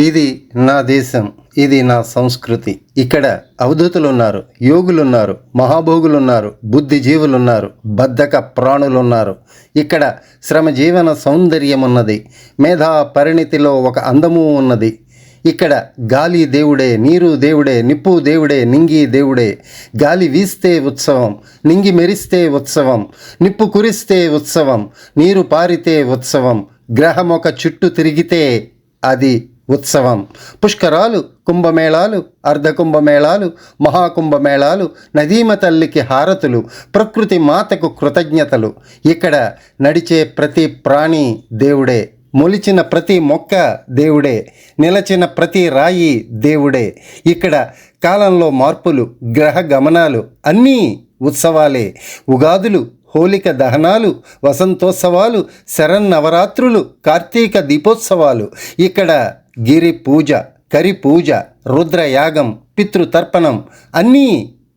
ఇది నా దేశం ఇది నా సంస్కృతి. ఇక్కడ అవధూతులున్నారు యోగులున్నారు యోగులు ఉన్నారు బద్ధక ప్రాణులు ఉన్నారు ఇక్కడ శ్రమ జీవన సౌందర్యం ఉన్నది మేధా పరిణితిలో ఒక అందము ఉన్నది. ఇక్కడ గాలి దేవుడే నీరు దేవుడే నిప్పు దేవుడే నింగి దేవుడే. గాలి వీస్తే ఉత్సవం నింగి మెరిస్తే ఉత్సవం నిప్పు కురిస్తే ఉత్సవం నీరు పారితే ఉత్సవం. గ్రహం ఒక చుట్టూ తిరిగితే అది ఉత్సవం. పుష్కరాలు కుంభమేళాలు అర్ధ కుంభమేళాలు మహాకుంభమేళాలు నదీమ తల్లికి హారతులు ప్రకృతి మాతకు కృతజ్ఞతలు. ఇక్కడ నడిచే ప్రతి ప్రాణి దేవుడే మొలిచిన ప్రతి మొక్క దేవుడే నిలచిన ప్రతి రాయి దేవుడే. ఇక్కడ కాలంలో మార్పులు గ్రహ గమనాలు అన్నీ ఉత్సవాలే. ఉగాదులు హోలిక దహనాలు వసంతోత్సవాలు శరన్నవరాత్రులు కార్తీక దీపోత్సవాలు. ఇక్కడ గిరి పూజ కరి పూజ రుద్రయాగం పితృతర్పణం అన్నీ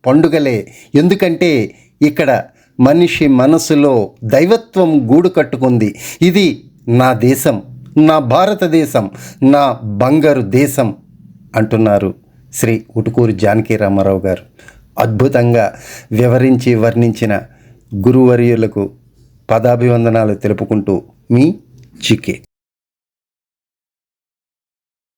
పండుగలే. ఎందుకంటే ఇక్కడ మనిషి మనసులో దైవత్వం గూడు కట్టుకుంది. ఇది నా దేశం నా భారతదేశం నా బంగారు దేశం అంటున్నారు శ్రీ ఉటుకూరు జానకి రామారావు గారు. అద్భుతంగా వివరించి వర్ణించిన గురువర్యులకు పదాభివందనాలు తెలుపుకుంటూ మీ చికే